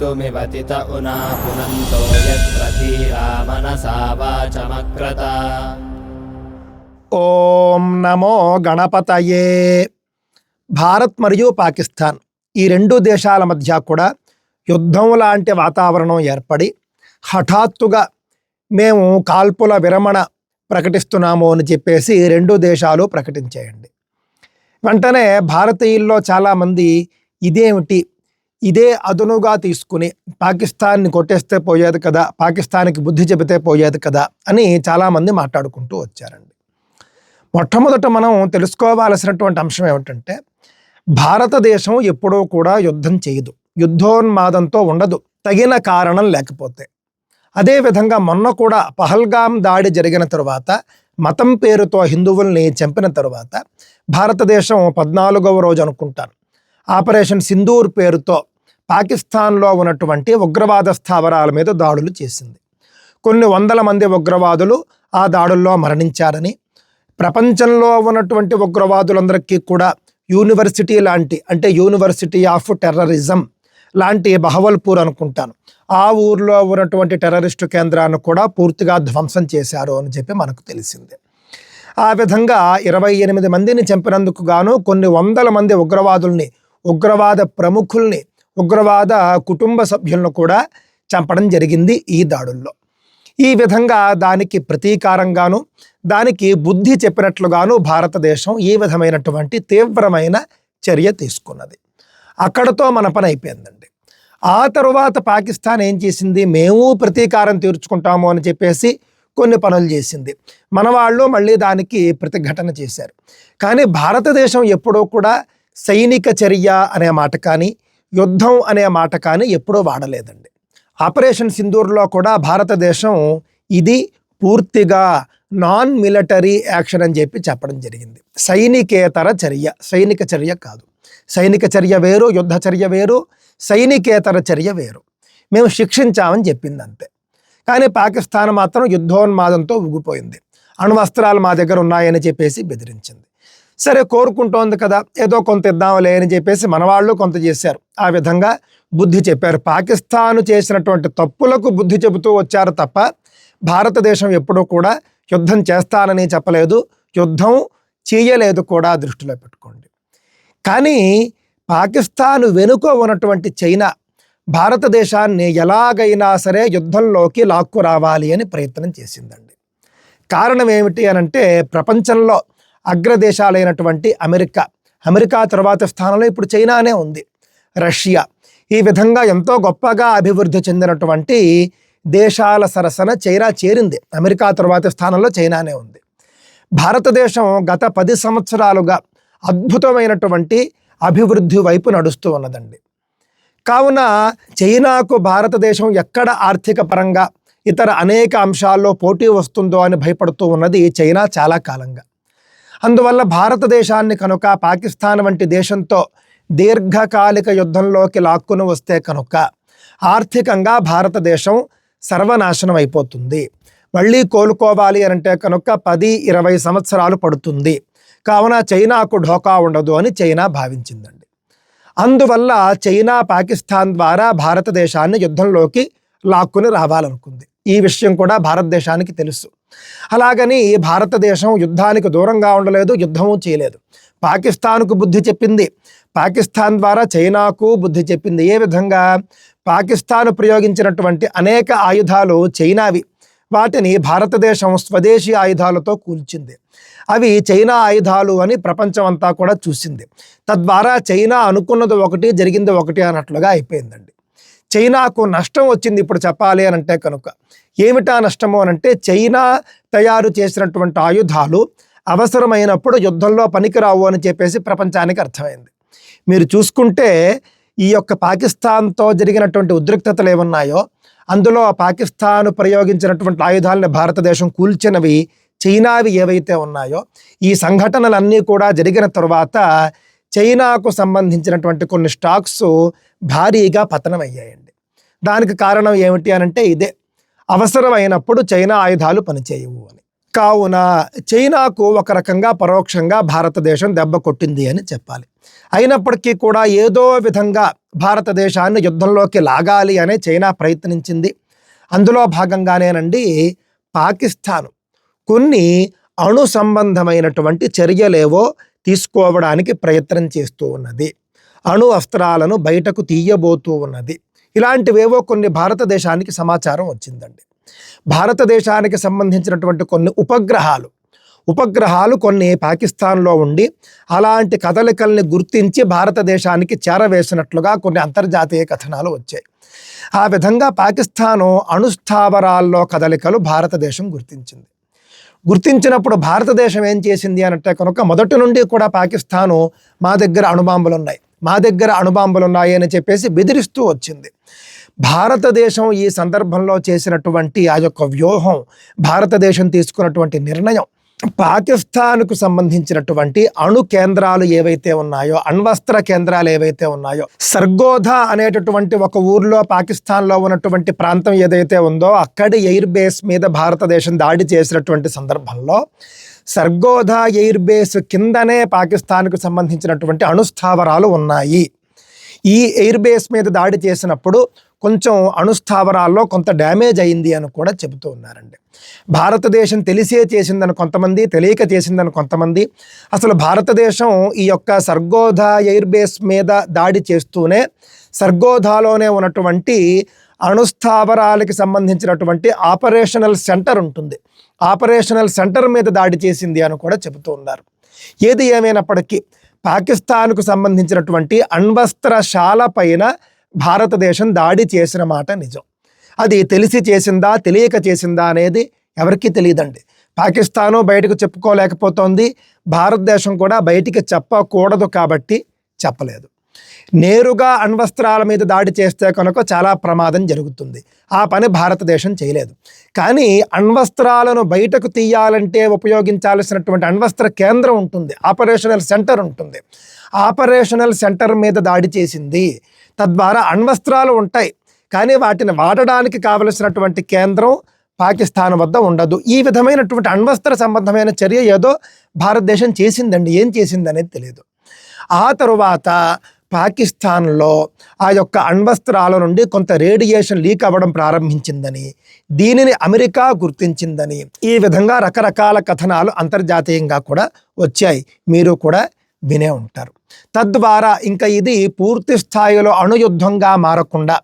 कर्तुमिवतित उना पुनन्तो यत्र धीरा मनसा वाचमक्रत ఓం నమో గణపతయే భారత్ మరియు పాకిస్తాన్ ఈ రెండు దేశాల మధ్య కూడా యుద్ధం లాంటి వాతావరణం ఏర్పడి హఠాత్తుగా మేము కాల్పుల విరమణ ప్రకటిస్తున్నాము అని చెప్పేసి రెండు దేశాలు ప్రకటించేయండి వెంటనే భారతీయుల్లో చాలామంది ఇదేమిటి ఇదే అదునుగా తీసుకుని పాకిస్తాన్ని కొట్టేస్తే పోయేది కదా పాకిస్తాన్కి బుద్ధి చెబితే పోయేది కదా అని చాలామంది మాట్లాడుకుంటూ వచ్చారండి. మొట్టమొదట మనం తెలుసుకోవాల్సినటువంటి అంశం ఏమిటంటే భారతదేశం ఎప్పుడూ కూడా యుద్ధం చేయదు యుద్ధోన్మాదంతో ఉండదు తగిన కారణం లేకపోతే. అదేవిధంగా మొన్న కూడా పహల్గాం దాడి జరిగిన తరువాత మతం పేరుతో హిందువుల్ని చంపిన తరువాత భారతదేశం పద్నాలుగవ రోజు అనుకుంటాను. ఆపరేషన్ సింధూర్ పేరుతో పాకిస్తాన్లో ఉన్నటువంటి ఉగ్రవాద స్థావరాల మీద దాడులు చేసింది. కొన్ని వందల మంది ఉగ్రవాదులు ఆ దాడుల్లో మరణించారని ప్రపంచంలో ఉన్నటువంటి ఉగ్రవాదులందరికీ కూడా యూనివర్సిటీ లాంటి అంటే యూనివర్సిటీ ఆఫ్ టెర్రరిజం లాంటి బహవల్పూర్ అనుకుంటాను. ఆ ఊర్లో ఉన్నటువంటి టెర్రరిస్టు కేంద్రాన్ని కూడా పూర్తిగా ధ్వంసం చేశారు అని చెప్పి మనకు తెలిసింది. ఆ విధంగా ఇరవై ఎనిమిది మందిని చంపినందుకు గాను కొన్ని వందల మంది ఉగ్రవాదుల్ని ఉగ్రవాద ప్రముఖుల్ని ఉగ్రవాద కుటుంబ సభ్యులను కూడా చంపడం జరిగింది ఈ దాడుల్లో. ఈ విధంగా దానికి ప్రతీకారంగాను దానికి బుద్ధి చెప్పినట్లుగాను భారతదేశం ఈ విధమైనటువంటి తీవ్రమైన చర్య తీసుకున్నది. అక్కడతో మన పని అయిపోయిందండి. ఆ తరువాత పాకిస్తాన్ ఏం చేసింది? మేము ప్రతీకారం తీర్చుకుంటాము అని చెప్పేసి కొన్ని పనులు చేసింది. మన వాళ్ళు మళ్ళీ దానికి ప్రతిఘటన చేశారు. కానీ భారతదేశం ఎప్పుడూ కూడా సైనిక చర్య అనే మాట కానీ యుద్ధం అనే మాట కానీ ఎప్పుడూ వాడలేదండి. ఆపరేషన్ సింధూర్లో కూడా భారతదేశం ఇది పూర్తిగా నాన్ మిలిటరీ యాక్షన్ అని చెప్పి చెప్పడం జరిగింది. సైనికేతర చర్య సైనిక చర్య కాదు. సైనిక చర్య వేరు యుద్ధ చర్య వేరు సైనికేతర చర్య వేరు. మేము శిక్షించామని చెప్పింది అంతే కానీ పాకిస్తాన్ మాత్రం యుద్ధోన్మాదంతో ఊగిపోయింది. అణ్వస్త్రాలు మా దగ్గర ఉన్నాయని చెప్పేసి బెదిరించింది. సరే కోరుకుంటోంది కదా ఏదో కొంత ఇద్దాంలే అని చెప్పేసి మన వాళ్ళు కొంత చేశారు. ఆ విధంగా బుద్ధి చెప్పారు. పాకిస్తాన్ చేసినటువంటి తప్పులకు బుద్ధి చెబుతూ వచ్చారు తప్ప భారతదేశం ఎప్పుడూ కూడా యుద్ధం చేస్తానని చెప్పలేదు. యుద్ధం చేయలేదు కూడా దృష్టిలో పెట్టుకోండి. కానీ పాకిస్తాన్ వెనుక ఉన్నటువంటి చైనా భారతదేశాన్ని ఎలాగైనా సరే యుద్ధంలోకి లాక్కు రావాలి అని ప్రయత్నం చేసిందండి. కారణం ఏమిటి అని అంటే ప్రపంచంలో అగ్రదేశాలైనటువంటి అమెరికా. అమెరికా తర్వాత స్థానంలో ఇప్పుడు చైనానే ఉంది. రష్యా. ఈ విధంగా ఎంతో గొప్పగా అభివృద్ధి చెందినటువంటి దేశాల సరసన చైనా చేరింది. అమెరికా తరువాతి స్థానంలో చైనానే ఉంది. భారతదేశం గత పది సంవత్సరాలుగా అద్భుతమైనటువంటి అభివృద్ధి వైపు నడుస్తూ ఉన్నదండి. కావున చైనాకు భారతదేశం ఎక్కడ ఆర్థిక పరంగా ఇతర అనేక అంశాల్లో పోటీ వస్తుందో అని భయపడుతూ ఉన్నది చైనా చాలా కాలంగా. అందువల్ల భారతదేశాన్ని కనుక పాకిస్తాన్ వంటి దేశంతో దీర్ఘకాలిక యుద్ధంలోకి లాక్కును వస్తే కనుక ఆర్థికంగా భారతదేశం సర్వనాశనం అయిపోతుంది. మళ్ళీ కోలుకోవాలి అని అంటే కనుక పది ఇరవై సంవత్సరాలు పడుతుంది. కావున చైనాకు ఢోకా ఉండదు అని చైనా భావించిందండి. అందువల్ల చైనా పాకిస్తాన్ ద్వారా భారతదేశాన్ని యుద్ధంలోకి లాక్కుని రావాలనుకుంది. ఈ విషయం కూడా భారతదేశానికి తెలుసు. అలాగని భారతదేశం యుద్ధానికి దూరంగా ఉండలేదు యుద్ధము చేయలేదు. పాకిస్తాన్కు బుద్ధి చెప్పింది. పాకిస్తాన్ ద్వారా చైనాకు బుద్ధి చెప్పింది. ఏ విధంగా? పాకిస్తాన్ ప్రయోగించినటువంటి అనేక ఆయుధాలు చైనావి. వాటిని భారతదేశం స్వదేశీ ఆయుధాలతో కూల్చింది. అవి చైనా ఆయుధాలు అని ప్రపంచం అంతా కూడా చూసింది. తద్వారా చైనా అనుకున్నది ఒకటి జరిగింది ఒకటి అన్నట్లుగా అయిపోయిందండి. చైనాకు నష్టం వచ్చింది ఇప్పుడు చెప్పాలి అని అంటే కనుక. ఏమిటా నష్టము అని అంటే చైనా తయారు చేసినటువంటి ఆయుధాలు అవసరమైనప్పుడు యుద్ధంలో పనికిరావు అని చెప్పేసి ప్రపంచానికి అర్థమైంది. మీరు చూసుకుంటే ఈ యొక్క పాకిస్తాన్తో జరిగినటువంటి ఉద్రిక్తతలు ఏమున్నాయో అందులో పాకిస్తాన్ ప్రయోగించినటువంటి ఆయుధాలను భారతదేశం కూల్చినవి చైనావి ఏవైతే ఉన్నాయో ఈ సంఘటనలన్నీ కూడా జరిగిన తర్వాత చైనాకు సంబంధించినటువంటి కొన్ని స్టాక్స్ భారీగా పతనమయ్యాయండి. దానికి కారణం ఏమిటి అని అంటే ఇదే. అవసరమైనప్పుడు చైనా ఆయుధాలు పనిచేయవు అని. కావున చైనాకు ఒక రకంగా పరోక్షంగా భారతదేశం దెబ్బ కొట్టింది అని చెప్పాలి. అయినప్పటికీ కూడా ఏదో విధంగా భారతదేశాన్ని యుద్ధంలోకి లాగాలి అనే చైనా ప్రయత్నించింది. అందులో భాగంగానేనండి పాకిస్తాన్. కొన్ని అణు సంబంధమైనటువంటి చర్యలేవో తీసుకోవడానికి ప్రయత్నం చేస్తూ ఉన్నది. అణు అస్త్రాలను బయటకు తీయబోతూ ఉన్నది. ఇలాంటివేవో కొన్ని భారతదేశానికి సమాచారం వచ్చిందండి. భారతదేశానికి సంబంధించినటువంటి కొన్ని ఉపగ్రహాలు ఉపగ్రహాలు కొన్ని పాకిస్తాన్లో ఉండి అలాంటి కదలికల్ని గుర్తించి భారతదేశానికి చేరవేసినట్లుగా కొన్ని అంతర్జాతీయ కథనాలు వచ్చాయి. ఆ విధంగా పాకిస్తాను అణుస్థావరాల్లో కదలికలు భారతదేశం గుర్తించింది. గుర్తించినప్పుడు భారతదేశం ఏం చేసింది అనంటే కనుక మొదటి నుండి కూడా పాకిస్తాను మా దగ్గర అణుబాంబులు ఉన్నాయి మా దగ్గర అణుబాంబులు ఉన్నాయి అని చెప్పేసి బెదిరిస్తూ వచ్చింది. భారతదేశం ఈ సందర్భంలో చేసినటువంటి ఆ యొక్క వ్యూహం భారతదేశం తీసుకున్నటువంటి నిర్ణయం పాకిస్తాన్కు సంబంధించినటువంటి అణు కేంద్రాలు ఏవైతే ఉన్నాయో అణ్వస్త్ర కేంద్రాలు ఏవైతే ఉన్నాయో సర్గోధ అనేటటువంటి ఒక ఊర్లో పాకిస్తాన్లో ఉన్నటువంటి ప్రాంతం ఏదైతే ఉందో అక్కడి ఎయిర్ బేస్ మీద భారతదేశం దాడి చేసినటువంటి సందర్భంలో సర్గోధా ఎయిర్ బేస్ కిందనే పాకిస్తాన్కు సంబంధించినటువంటి అణుస్థావరాలు ఉన్నాయి. ఈ ఎయిర్ బేస్ మీద దాడి చేసినప్పుడు కొంచెం అణుస్థావరాల్లో కొంత డ్యామేజ్ అయింది అని కూడా చెబుతూ ఉన్నారండి. భారతదేశం తెలిసే చేసిందని కొంతమంది తెలియక చేసిందని కొంతమంది అసలు భారతదేశం ఈ యొక్క సర్గోధా ఎయిర్ బేస్ మీద దాడి చేస్తూనే సర్గోధాలోనే ఉన్నటువంటి అణుస్థావరాలకి సంబంధించినటువంటి ఆపరేషనల్ సెంటర్ ఉంటుంది. ఆపరేషనల్ సెంటర్ మీద దాడి చేసింది అని కూడా చెబుతూ ఉన్నారు. ఏది ఏమైనప్పటికీ పాకిస్తాన్కు సంబంధించినటువంటి అణ్వస్త్రశాల పైన భారతదేశం దాడి చేసిన మాట నిజం. అది తెలిసి చేసిందా తెలియక చేసిందా అనేది ఎవరికీ తెలియదండి. పాకిస్తాను బయటకు చెప్పుకోలేకపోతోంది. భారతదేశం కూడా బయటికి చెప్పకూడదు కాబట్టి చెప్పలేదు. నేరుగా అణ్వస్త్రాల మీద దాడి చేస్తే కనుక చాలా ప్రమాదం జరుగుతుంది. ఆ పని భారతదేశం చేయలేదు. కానీ అణ్వస్త్రాలను బయటకు తీయాలంటే ఉపయోగించాల్సినటువంటి అణ్వస్త్ర కేంద్రం ఉంటుంది. ఆపరేషనల్ సెంటర్ ఉంటుంది. ఆపరేషనల్ సెంటర్ మీద దాడి చేసింది. తద్వారా అణ్వస్త్రాలు ఉంటాయి. కానీ వాటిని వాడడానికి కావలసినటువంటి కేంద్రం పాకిస్తాన్ వద్ద ఉండదు. ఈ విధమైనటువంటి అణ్వస్త్ర సంబంధమైన చర్య ఏదో భారతదేశం చేసిందండి. ఏం చేసిందనేది తెలియదు ఆ తరువాత పాకిస్తాన్లో ఆ యొక్క అణ్వస్త్రాల నుండి కొంత రేడియేషన్ లీక్ అవ్వడం ప్రారంభించిందని దీనిని అమెరికా గుర్తించిందని ఈ విధంగా రకరకాల కథనాలు అంతర్జాతీయంగా కూడా వచ్చాయి. మీరు కూడా వినే ఉంటారు. తద్వారా ఇంకా ఇది పూర్తి స్థాయిలో అణుయుద్ధంగా మారకుండా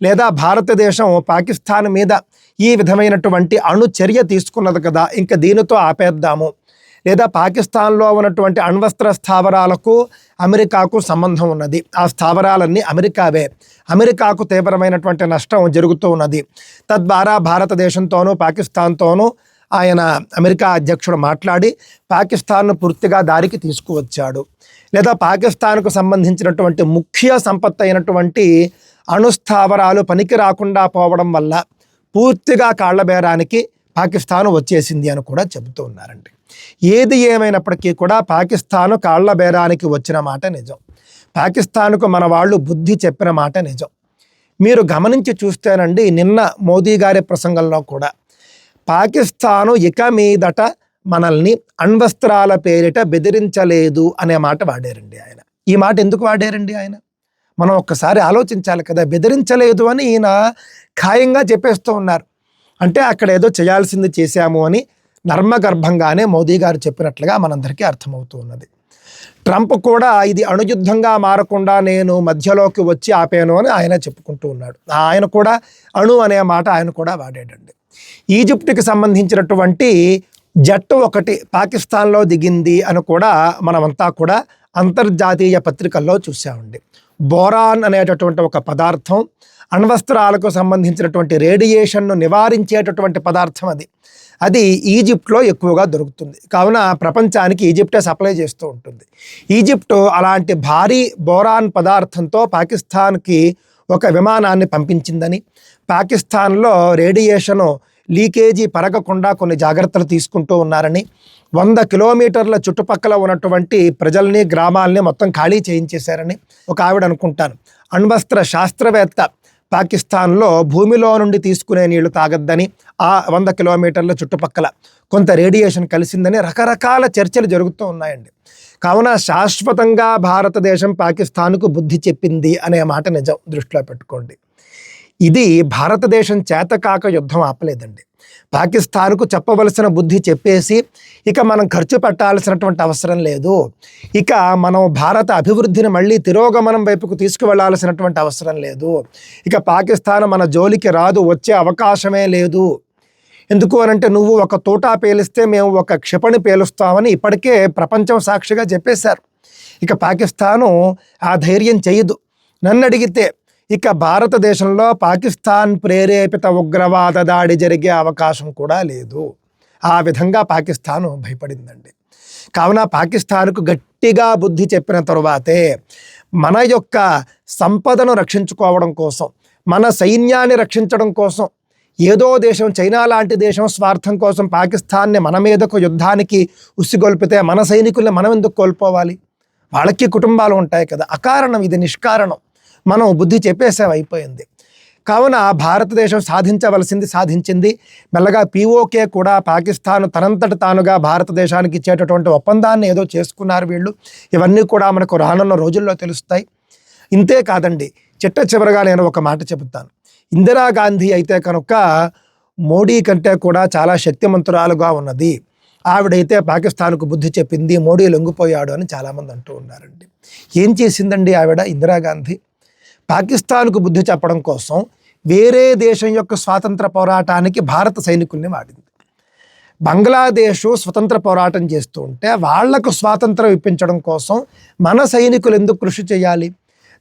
లేదా భారతదేశం పాకిస్తాన్ మీద ఈ విధమైనటువంటి అణు చర్య తీసుకున్నది కదా ఇంకా దీనితో ఆపేద్దాము. లేదా పాకిస్తాన్లో ఉన్నటువంటి అణ్వస్త్ర స్థావరాలకు అమెరికాకు సంబంధం ఉన్నది. ఆ స్థావరాలన్నీ అమెరికావే. అమెరికాకు తీవ్రమైనటువంటి నష్టం జరుగుతూ ఉన్నది. తద్వారా భారతదేశంతోనూ పాకిస్తాన్తోనూ ఆయన అమెరికా అధ్యక్షుడు మాట్లాడి పాకిస్తాన్ను పూర్తిగా దారికి తీసుకువచ్చాడు. లేదా పాకిస్తాన్కు సంబంధించినటువంటి ముఖ్య సంపత్తి అయినటువంటి అణుస్థావరాలు పనికి రాకుండా పోవడం వల్ల పూర్తిగా కాళ్ళబేరానికి పాకిస్తాన్ వచ్చేసింది అని కూడా చెబుతూ ఉన్నారండి. ఏది ఏమైనప్పటికీ కూడా పాకిస్తాను కాళ్ళ బేరానికి వచ్చిన మాట నిజం. పాకిస్తాన్కు మన వాళ్ళు బుద్ధి చెప్పిన మాట నిజం. మీరు గమనించి చూస్తేనండి నిన్న మోదీ గారి ప్రసంగంలో కూడా పాకిస్తాను ఇక మీదట మనల్ని అణ్వస్త్రాల పేరిట బెదిరించలేదు అనే మాట వాడారండి ఆయన. ఈ మాట ఎందుకు వాడారండి ఆయన? మనం ఒక్కసారి ఆలోచించాలి కదా బెదిరించలేదు అని ఈయన ఖాయంగా చెప్పేస్తూ ఉన్నారు. అంటే అక్కడ ఏదో చేయాల్సింది చేశాము అని నర్మగర్భంగానే మోదీ గారు చెప్పినట్లుగా మనందరికీ అర్థమవుతూ ఉన్నది. ట్రంప్ కూడా ఇది అణుయుద్ధంగా మారకుండా నేను మధ్యలోకి వచ్చి ఆపాను అని ఆయన చెప్పుకుంటూ ఉన్నాడు. ఆయన కూడా అణు అనే మాట ఆయన కూడా వాడాడండి ఈజిప్ట్కి సంబంధించినటువంటి జట్టు ఒకటి పాకిస్తాన్లో దిగింది అని కూడా మనమంతా కూడా అంతర్జాతీయ పత్రికల్లో చూసామండి బోరాన్ అనేటటువంటి ఒక పదార్థం అణ్వస్త్రాలకు సంబంధించినటువంటి రేడియేషన్ను నివారించేటటువంటి పదార్థం అది. అది ఈజిప్ట్లో ఎక్కువగా దొరుకుతుంది. కావున ప్రపంచానికి ఈజిప్టే సప్లై చేస్తూ ఉంటుంది. ఈజిప్టు అలాంటి భారీ బోరాన్ పదార్థంతో పాకిస్తాన్కి ఒక విమానాన్ని పంపించిందని పాకిస్తాన్లో రేడియేషను లీకేజీ పరగకుండా కొన్ని జాగ్రత్తలు తీసుకుంటూ ఉన్నారని వంద కిలోమీటర్ల చుట్టుపక్కల ఉన్నటువంటి ప్రజల్ని గ్రామాల్ని మొత్తం ఖాళీ చేయించేశారని ఒక ఆవిడ అనుకుంటాను. అణ్వస్త్ర శాస్త్రవేత్త పాకిస్తాన్లో భూమిలో నుండి తీసుకునే నీళ్ళు తాగద్దని ఆ వంద కిలోమీటర్ల చుట్టుపక్కల కొంత రేడియేషన్ కలిసిందని రకరకాల చర్చలు జరుగుతూ ఉన్నాయండి. కావున శాశ్వతంగా భారతదేశం పాకిస్తాన్కు బుద్ధి చెప్పింది అనే మాట నిజం దృష్టిలో పెట్టుకోండి. ఇది భారతదేశం చేతకాక యుద్ధం ఆపలేదండి. పాకిస్తాన్కు చెప్పవలసిన బుద్ధి చెప్పేసి ఇక మనం ఖర్చు పెట్టాల్సినటువంటి అవసరం లేదు. ఇక మనం భారత అభివృద్ధిని మళ్ళీ తిరోగమనం వైపుకు తీసుకువెళ్ళాల్సినటువంటి అవసరం లేదు. ఇక పాకిస్తాన్ మన జోలికి రాదు వచ్చే అవకాశమే లేదు. ఎందుకు అనంటే నువ్వు ఒక తోటా పేలిస్తే మేము ఒక క్షిపణి పేలుస్తామని ఇప్పటికే ప్రపంచం సాక్షిగా చెప్పేశారు. ఇక పాకిస్తాను ఆ ధైర్యం చేయదు. నన్ను అడిగితే ఇక భారతదేశంలో పాకిస్తాన్ ప్రేరేపిత ఉగ్రవాద దాడి జరిగే అవకాశం కూడా లేదు. ఆ విధంగా పాకిస్తాను భయపడిందండి. కావున పాకిస్తాన్కు గట్టిగా బుద్ధి చెప్పిన తరువాతే మన యొక్క సంపదను రక్షించుకోవడం కోసం మన సైన్యాన్ని రక్షించడం కోసం ఏదో దేశం చైనా లాంటి దేశం స్వార్థం కోసం పాకిస్తాన్ని మన మీదకు యుద్ధానికి ఉసిగొల్పితే మన సైనికుల్ని మనం ఎందుకు కోల్పోవాలి? వాళ్ళకి కుటుంబాలు ఉంటాయి కదా. అకారణం ఇది నిష్కారణం. మనం బుద్ధి చెప్పేసాం అయిపోయింది కావున భారతదేశం సాధించవలసింది సాధించింది. మెల్లగా పీఓకే కూడా పాకిస్తాన్ తనంతట తానుగా భారతదేశానికి ఇచ్చేటటువంటి ఒప్పందాన్ని ఏదో చేసుకున్నారు వీళ్ళు. ఇవన్నీ కూడా మనకు రానున్న రోజుల్లో తెలుస్తాయి. ఇంతే కాదండి చిట్ట చివరగా నేను ఒక మాట చెబుతాను. ఇందిరాగాంధీ అయితే కనుక మోడీ కంటే కూడా చాలా శక్తిమంతురాలుగా ఉన్నది. ఆవిడైతే పాకిస్తాన్కు బుద్ధి చెప్పింది మోడీ లొంగిపోయాడు అని చాలామంది అంటూ ఉన్నారండి. ఏం చేసిందండి ఆవిడ ఇందిరాగాంధీ పాకిస్తాన్కు బుద్ధి చెప్పడం కోసం వేరే దేశం యొక్క స్వాతంత్ర పోరాటానికి భారత సైనికుల్ని వాడింది. బంగ్లాదేశ్ స్వతంత్ర పోరాటం చేస్తూ ఉంటే వాళ్ళకు స్వాతంత్రం ఇప్పించడం కోసం మన సైనికులు ఎందుకు కృషి చేయాలి?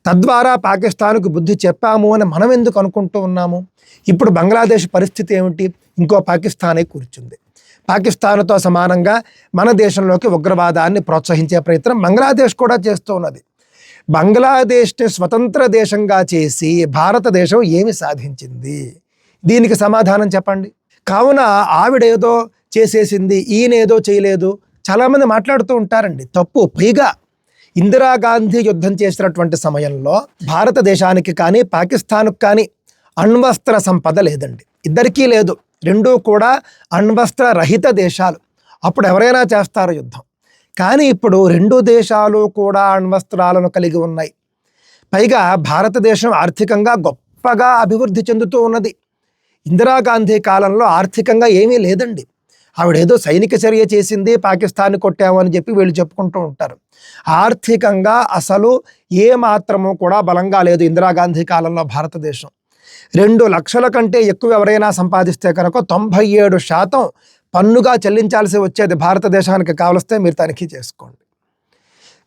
తద్వారా పాకిస్తాన్కు బుద్ధి చెప్పాము అని మనం ఎందుకు అనుకుంటూ ఉన్నాము? ఇప్పుడు బంగ్లాదేశ్ పరిస్థితి ఏమిటి? ఇంకో పాకిస్తానే కూర్చుంది. పాకిస్తాన్తో సమానంగా మన దేశంలోకి ఉగ్రవాదాన్ని ప్రోత్సహించే ప్రయత్నం బంగ్లాదేశ్ కూడా చేస్తూ ఉన్నది. బంగ్లాదేశ్ని స్వతంత్ర దేశంగా చేసి భారతదేశం ఏమి సాధించింది? దీనికి సమాధానం చెప్పండి. కావున ఆవిడ ఏదో చేసేసింది ఈయనేదో చేయలేదు. చాలామంది మాట్లాడుతూ ఉంటారండి. తప్పు. పైగా ఇందిరాగాంధీ యుద్ధం చేసినటువంటి సమయంలో భారతదేశానికి కానీ పాకిస్తాన్కు కానీ అణ్వస్త్ర సంపద లేదండి. ఇద్దరికీ లేదు. రెండూ కూడా అణ్వస్త్ర రహిత దేశాలు. అప్పుడు ఎవరైనా చేస్తారు యుద్ధం? కానీ ఇప్పుడు రెండు దేశాలు కూడా అణ్వస్త్రాలను కలిగి ఉన్నాయి. పైగా భారతదేశం ఆర్థికంగా గొప్పగా అభివృద్ధి చెందుతూ ఉన్నది. ఇందిరాగాంధీ కాలంలో ఆర్థికంగా ఏమీ లేదండి. ఆవిడేదో సైనిక చర్య చేసింది పాకిస్తాన్ కొట్టామని చెప్పి వీళ్ళు చెప్పుకుంటూ ఉంటారు. ఆర్థికంగా అసలు ఏ మాత్రము కూడా బలంగా లేదు ఇందిరాగాంధీ కాలంలో భారతదేశం. రెండు లక్షల కంటే ఎక్కువ ఎవరైనా సంపాదిస్తే కనుక తొంభై ఏడు శాతం పన్నుగా చెల్లించాల్సి వచ్చేది భారతదేశానికి కావలిస్తే మీరు తనిఖీ చేసుకోండి.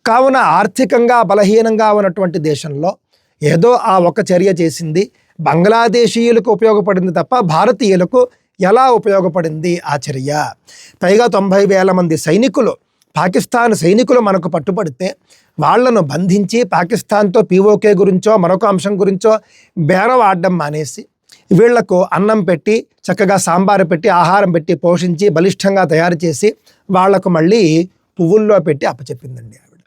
కావున ఆర్థికంగా బలహీనంగా ఉన్నటువంటి దేశంలో ఏదో ఆ ఒక చర్య చేసింది. బంగ్లాదేశీయులకు ఉపయోగపడింది తప్ప భారతీయులకు ఎలా ఉపయోగపడింది ఆ చర్య? పైగా తొంభై వేల మంది సైనికులు పాకిస్తాన్ సైనికులు మనకు పట్టుబడితే వాళ్ళను బంధించి పాకిస్తాన్తో పీఓకే గురించో మరొక అంశం గురించో బేరవాడడం మానేసి వీళ్ళకు అన్నం పెట్టి చక్కగా సాంబారు పెట్టి ఆహారం పెట్టి పోషించి బలిష్టంగా తయారు చేసి వాళ్ళకు మళ్ళీ పువ్వుల్లో పెట్టి అప్పచెప్పిందండి ఆవిడ.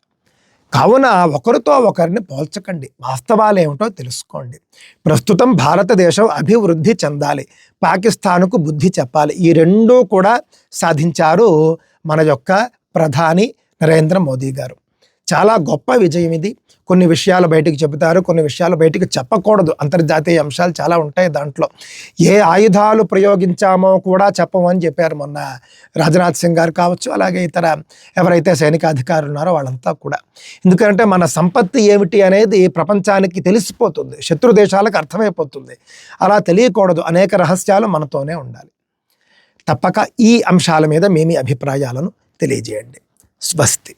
కావున ఒకరితో ఒకరిని పోల్చకండి. వాస్తవాలు ఏమిటో తెలుసుకోండి. ప్రస్తుతం భారతదేశం అభివృద్ధి చెందాలి. పాకిస్తాన్కు బుద్ధి చెప్పాలి. ఈ రెండూ కూడా సాధించారు మన యొక్క ప్రధాని నరేంద్ర మోదీ గారు. చాలా గొప్ప విజయం ఇది. కొన్ని విషయాలు బయటికి చెబుతారు కొన్ని విషయాలు బయటికి చెప్పకూడదు. అంతర్జాతీయ అంశాలు చాలా ఉంటాయి దాంట్లో. ఏ ఆయుధాలు ప్రయోగించామో కూడా చెప్పమని చెప్పారు మొన్న రాజ్నాథ్ సింగ్ గారు కావచ్చు అలాగే ఇతర ఎవరైతే సైనిక అధికారులు ఉన్నారో వాళ్ళంతా కూడా. ఎందుకంటే మన సంపత్తి ఏమిటి అనేది ప్రపంచానికి తెలిసిపోతుంది. శత్రు దేశాలకు అర్థమైపోతుంది. అలా తెలియకూడదు. అనేక రహస్యాలు మనతోనే ఉండాలి. తప్పక ఈ అంశాల మీద మీ అభిప్రాయాలను తెలియజేయండి. స్వస్తి.